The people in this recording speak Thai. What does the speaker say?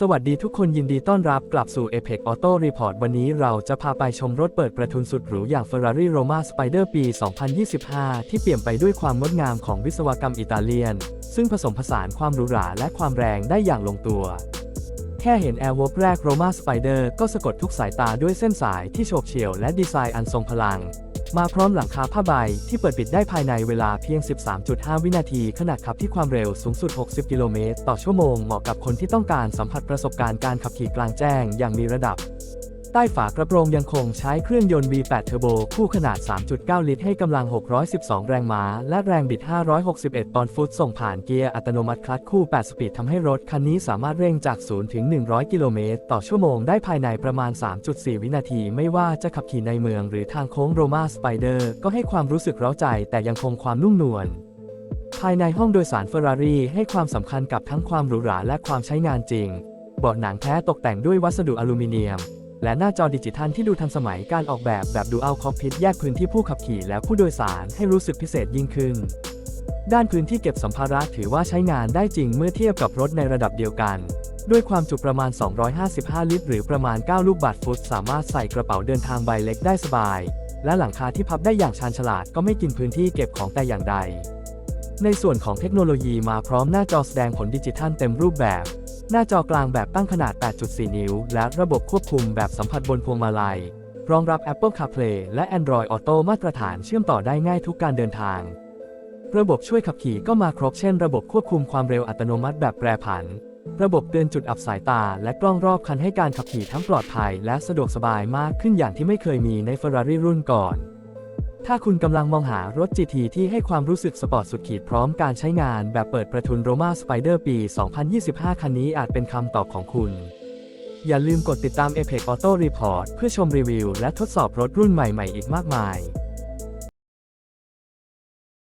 สวัสดีทุกคนยินดีต้อนรับกลับสู่ Apex Auto Report วันนี้เราจะพาไปชมรถเปิดประทุนสุดหรูอย่าง Ferrari Roma Spider ปี 2025 ที่เปี่ยมไปด้วยความงดงามของวิศวกรรมอิตาเลียน ซึ่งผสมผสานความหรูหราและความแรงได้อย่างลงตัว แค่เห็น Air w o r p แรก Roma Spider ก็สะกดทุกสายตาด้วยเส้นสายที่โฉบเฉี่ยวและดีไซน์อันทรงพลัง มาพร้อมหลังคาผ้าใบที่เปิดปิดได้ภายในเวลาเพียง 13.5 วินาที ขณะขับที่ความเร็วสูงสุด 60 กิโลเมตรต่อชั่วโมง เหมาะกับคนที่ต้องการสัมผัสประสบการณ์การขับขี่กลางแจ้งอย่างมีระดับ ใต้ฝากระโปรงยังคงใช้เครื่องยนต์ V8 เทอร์โบคู่ขนาด 3.9 ลิตรให้กำลัง 612 แรงม้า และแรงบิด 561 ปอนด์ฟุต ส่งผ่านเกียร์อัตโนมัติคลัตช์คู่ 8 สปีดทำให้รถคันนี้สามารถเร่งจาก 0 ถึง 100 กิโลเมตร ต่อชั่วโมงได้ภายในประมาณ 3.4 วินาที ไม่ว่าจะขับขี่ในเมืองหรือทางโค้งโรมาสไปเดอร์ก็ให้ความรู้สึกเร้าใจ แต่ยังคงความนุ่มนวลภายในห้องโดยสารเฟอร์รารี่ให้ความสำคัญกับทั้งความหรูหราและความใช้งานจริงเบาะหนังแท้ตกแต่งด้วยวัสดุอลูมิเนียม และหน้าจอดิจิทัลที่ดูทันสมัยการออกแบบแบบดูอัลคอพิทแยกพื้นที่ผู้ขับขี่และผู้โดยสารให้รู้สึกพิเศษยิ่งขึ้น ด้านพื้นที่เก็บสัมภาระถือว่าใช้งานได้จริงเมื่อเทียบกับรถในระดับเดียวกัน ด้วยความจุประมาณ 255 ลิตร หรือประมาณ 9 ลูกบาศก์ฟุต สามารถใส่กระเป๋าเดินทางใบเล็กได้สบาย และหลังคาที่พับได้อย่างชาญฉลาดก็ไม่กินพื้นที่เก็บของแต่อย่างใด ในส่วนของเทคโนโลยีมาพร้อมหน้าจอแสดงผลดิจิทัลเต็มรูปแบบ หน้าจอกลางแบบตั้งขนาด 8.4 นิ้ว และระบบควบคุมแบบสัมผัสบนพวงมาลัย รองรับ Apple CarPlay และ Android Auto มาตรฐานเชื่อมต่อได้ง่ายทุกการเดินทาง ระบบช่วยขับขี่ก็มาครบเช่น ระบบควบคุมความเร็วอัตโนมัติแบบแปรผัน ระบบเตือนจุดอับสายตา และกล้องรอบคันให้การขับขี่ทั้งปลอดภัย และสะดวกสบายมากขึ้นอย่างที่ไม่เคยมีใน Ferrari รุ่นก่อน ถ้าคุณกำลังมองหารถ GT ที่ให้ความรู้สึกสปอร์ตสุดขีดพร้อมการใช้งานแบบเปิดประทุน Roma Spider ปี 2025 คันนี้อาจเป็นคำตอบของคุณ อย่าลืมกดติดตาม Apex Auto Report เพื่อชมรีวิวและทดสอบรถรุ่นใหม่ ๆ อีกมากมาย